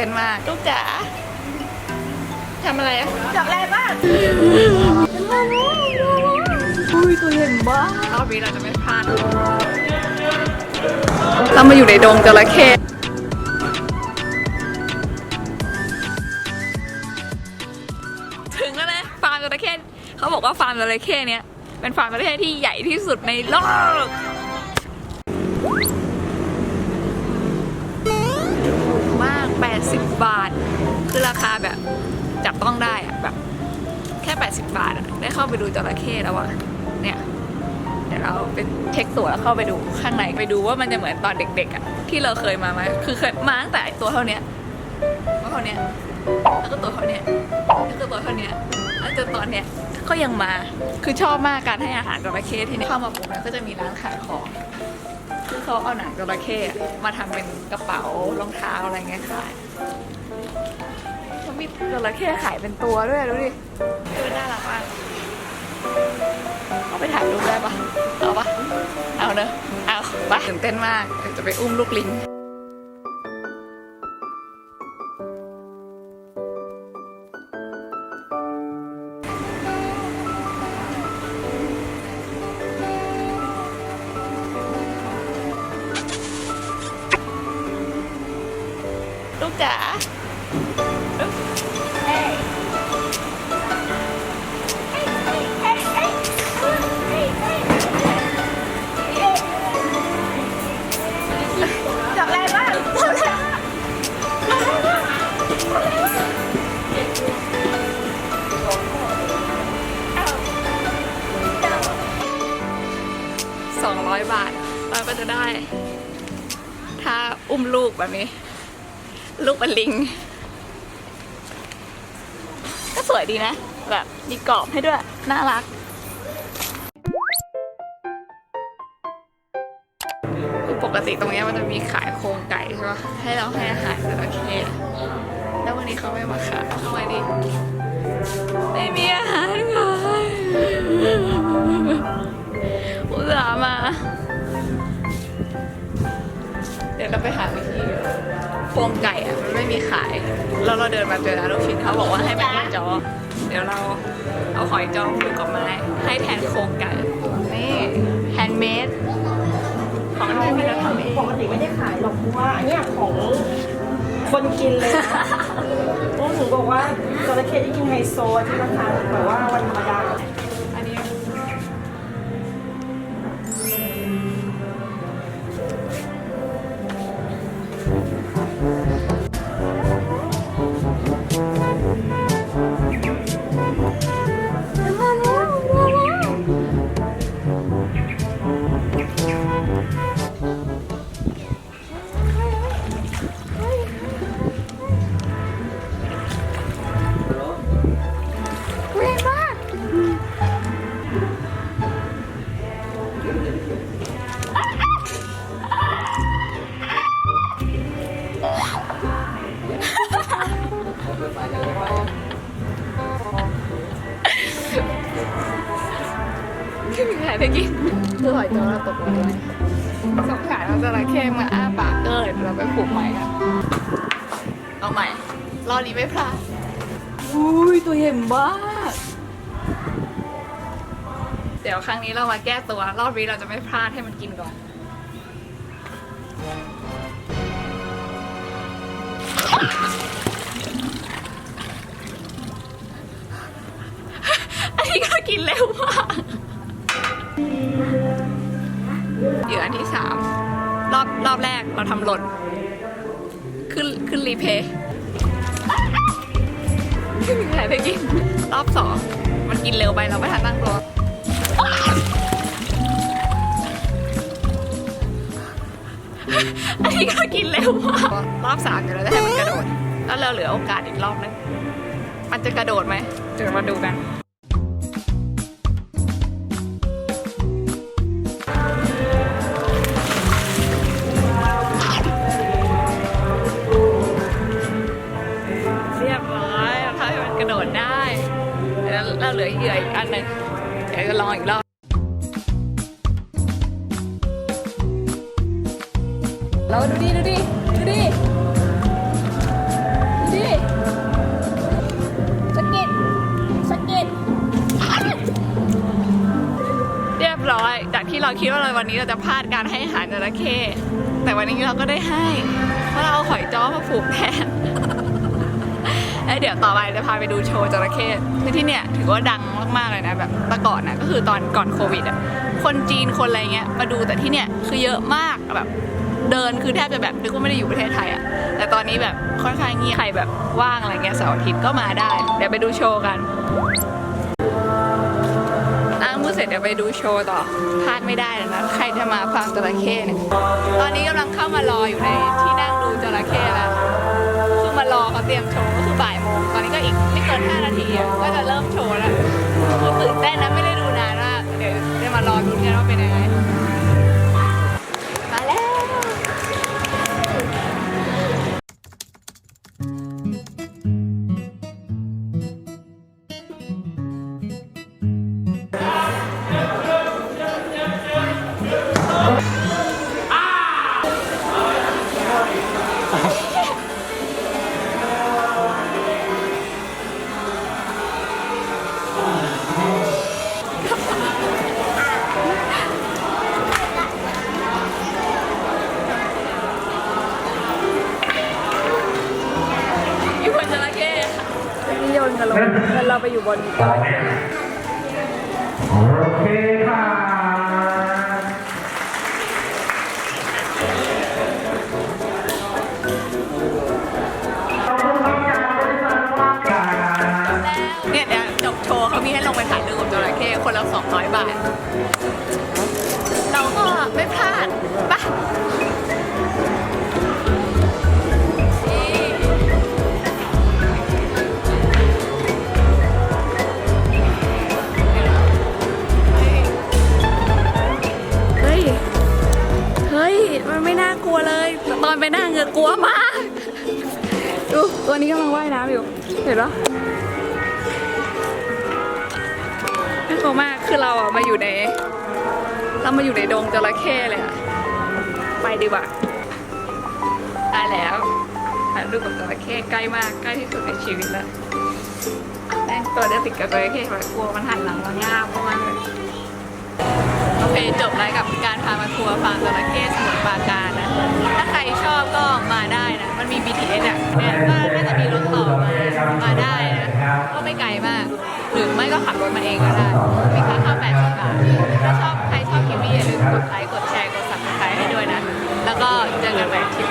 เต้นมากลูกจ๋าทำอะไรอะจับอะไรบ้างอุ้ยตัวเห็นบ้ารอบนี้เราจะไม่พลาดเรามาอยู่ในดงจระเข้ถึงแล้วนะฟาร์มจระเข้เขาบอกว่าฟาร์มจระเข้เนี้ยเป็นฟาร์มจระเข้ที่ใหญ่ที่สุดในโลก บาท คือราคาแบบจับต้องได้อะแบบแค่ 80 บาทอะได้เข้าไปดูจระเข้แล้วอะเนี่ยเดี๋ยวเราไปเช็คตั๋วแล้วเข้าไปดูข้างในไปดูว่ามันจะเหมือนตอนเด็กๆอะที่เราเคยมาไหมคือเคยมาตั้งแต่ตัวเท่าเนี้ยตัวเท่าเนี้ยแล้วก็ตัวเท่าเนี้ยแล้วก็ตัวเท่านี้แล้วจนตอนเนี้ยก็ยังมาคือชอบมากการให้อาหารจระเข้ที่นี่เข้ามาปุ๊บเนี่ยก็จะมีร้านขายของคือเขาเอาหนังจระเข้มาทำเป็นกระเป๋ารองเท้าอะไรเงี้ยขาย เขามีจระเข้ขายเป็นตัวด้วยดูดิคือน่ารักมากเอาไปถ่ายรูปได้ปะเอาปะเอาเนอะเอาไปตื่นเต้นมากเดี๋ยวจะไปอุ้มลูกลิงลูกจ๋าเอ้ย จับอะไรบ้างจับอะไรบ้างสองร้อยบาท เราก็จะได้ ถ้าอุ้มลูกแบบนี้ ลูกเป็นลิง สวยดีนะ แบบมีกรอบให้ด้วย น่ารักคือปกติตรงนี้มันจะมีขายโครงไก่ใช่ปะให้เราให้อาหารจระเข้แล้ววันนี้เขาไม่มาขายทำไมดิไม่มีอาหารขายอุตส่าห์มา เดี๋ยวเราไปหาวิธี โครงไก่อะมันไม่มีขาย แล้วเราเดินมาเจอร้านลูกชิ้นเขาบอกว่าให้มาหอยจอ เดี๋ยวเราเอาหอยจอผูกกับไม้ให้แทนโครงไก่ นี่แฮนด์เมดของที่พี่เราทำเองปกติไม่ได้ขายหรอกเพราะว่าอันเนี้ยของคนกินเลยนะพวกหนูบอกว่าจระเข้ที่กินไฮโซที่ราคาแบบว่าวันธรรมดา ขึ้นมีใครได้กินคือหอยจ้อเราตกลงไปสงสารเราจระเข้มาอ้าปากเกินเราไปผูกใหม่กันเอาใหม่ รอบนี้ไม่พลาดอุ้ยตัวใหญ่มากเดี๋ยวครั้งนี้เรามาแก้ตัว รอบนี้เราจะไม่พลาดให้มันกินก่อน เราทำหล่นขึ้นขึ้นรีเพย์ไม่มีใครได้กิน รอบสองมันกินเร็วไปเราไม่ทันตั้งตัวอันนี้ก็กินเร็วมากรอบสามเดี๋ยวเราจะให้มันกระโดด แล้วเราเหลือโอกาสอีกรอบนึงมันจะกระโดดไหมเดี๋ยวมาดูกัน กระโดดได้แล้วเราเหลือเหยื่ออีกอันหนึ่งเดี๋ยวจะลองอีกรอบเราดูดิดูดิดูดิดูดิสกิดสกิดเรียบร้อย จากที่เราคิดว่าเราวันนี้เราจะพลาดการให้อาหารจระเข้แต่วันนี้เราก็ได้ให้ เพราะเราเอาหอยจ้อมาผูกแทน เดี๋ยวต่อไปจะพาไปดูโชว์จระเข้คือที่เนี่ยถือว่าดังมากๆเลยนะแบบแต่ก่อนนะก็คือตอนก่อนโควิดอะคนจีนคนอะไรเงี้ยมาดูแต่ที่เนี่ยคือเยอะมากแบบเดินคือแทบจะแบบนึกว่าไม่ได้อยู่ประเทศไทยอะแต่ตอนนี้แบบค่อนข้างเงียบใครแบบว่างอะไรเงี้ยเสาร์อาทิตย์ก็มาได้ เดี๋ยวไปดูโชว์กันอ้างพูดเสร็จเดี๋ยวไปดูโชว์ต่อพลาดไม่ได้เลยนะใครจะมาฟังจระเข้เนี่ยตอนนี้กำลังเข้ามารออยู่ในที่นั่งดูจระเข้แล้วคือมารอเขาเตรียมโชว์ บ่ายโมงตอนนี้ก็อีกไม่เกิน 5 นาทีอะก็จะเริ่มโชว์แล้วคือตื่นเต้นนะไม่ได้ดูนานมากเดี๋ยวจะมารอดูกันว่าเป็นยังไง นี่โยนกันลงแล้วเราไปอยู่บนจระเข้โอเคค่ะเนี่ยเดี๋ยวจบโชว์เขามีให้ลงไปถ่ายรูปกับจระเข้คนละ200 บาท กำลังว่ายน้ำอยู่ เห็นปะน่ากลัวมาก คือเราอะมาอยู่ใน เรามาอยู่ในดงจระเข้เลยอะไปดีกว่าได้แล้วถ่ายรูปกับจระเข้ใกล้มาก ใกล้ที่สุดในชีวิตแล้วแม่งตัวเดียวติดกับจระเข้แบบกลัวมันหันหลังมางาบปราะมาณ เจบไล้กับการพามาทัวร์ฟาร์มจระเข้สมุทรปราการนะ ถ้าใครชอบก็มาได้นะ มันมี BTS อะเนี่ยก็น่าจะมีรถต่อมามาได้นะ ก็ไม่ไกลมาก หรือไม่ก็ขับรถมาเองก็ได้ มีค่าเข้า80บาทถ้าชอบใครชอบคลิปนี้อย่าลืมกดไลค์ กดแชร์ กด subscribe ให้ด้วยนะ แล้วก็เจอกันใหม่คลิป